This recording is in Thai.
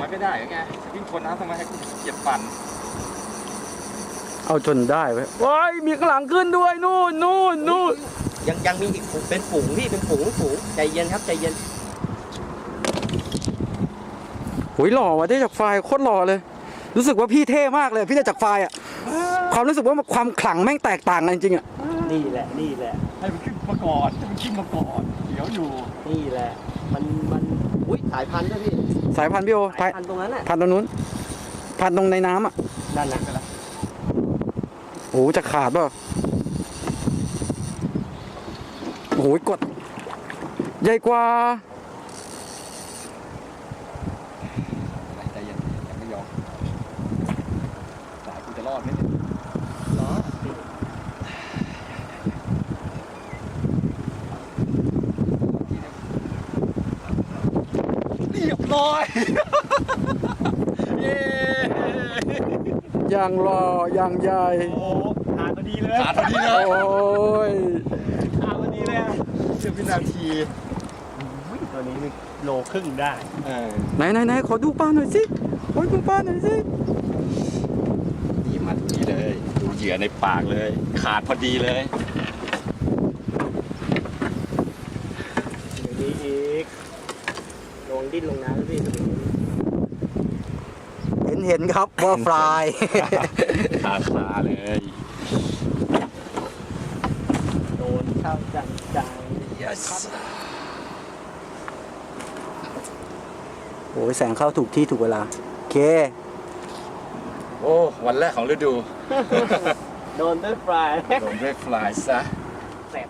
ไงวิ่งคนน้ำทำไมให้กูเกียดปั่นเอาจนได้เว้ยว้ายมีข้างหลังขึ้นด้วย นู่นนู่นนู่นยังยังมีอีกฝูงเป็นฝูงพี่เป็นฝูงฝูงใจเย็นครับใจเย็นโหยหล่อว่ะได้จากไฟล์โคตรหล่อเลย รู้สึกว่าพี่เท่มากเลย พี่ได้จากไฟล์อะความรู้สึกว่าความขลังแม่งแตกต่างกันจริงๆอะนี่แหละนี่แหละ ให้มันขึ้นมาก่อนให้มันขึ้นมาก่อนเดี๋ยวอยู่นี่แหละ มันมันอุ้ยสายพันธุ์ด้วยพี่ สายพันธุ์พี่โอสายพันพันธุ์ตรงนั้นน่ะพันธุ์ตรงนู้น พันธุ์ตรงในน้ำอะนั่นน่ะโอ้โหจะขาดเปล่าโอ้โหกด ใหญ่กว่าใจเย็นยังไม่ยอมสายกูจะรอดไหมเนี่ย เหรอ เรียบร้อย เย้อย่างหล่ออย่างใหญ่โอ้ผ่านพอดีเลยขาดพอดีเลโอ้ยยผ่านพอดีเลยเสี้ยววินาทีอุ้ยตัวนี้นี่โลครึ่งได้ เออไหนไหนไหนขอดูปลาหน่อยสิขอดูปลาหน่อยสินี่มาพอดีเลย ดูเหยื่อในปากเลย ขาดพอดีเลย เดี๋ยวนี้อีกลง ดิ้นลงน้ำแล้วพี่เห็นเห็นครับว่าฟลาย ขาดขาเลยโดนเข้าจังจัง yes โอ้ยแสงเข้าถูกที่ถูกเวลา โอเค โอ้ วันแรกของฤดู โดนด้วยปลายโดนด้วยฟลายซะเสร็จ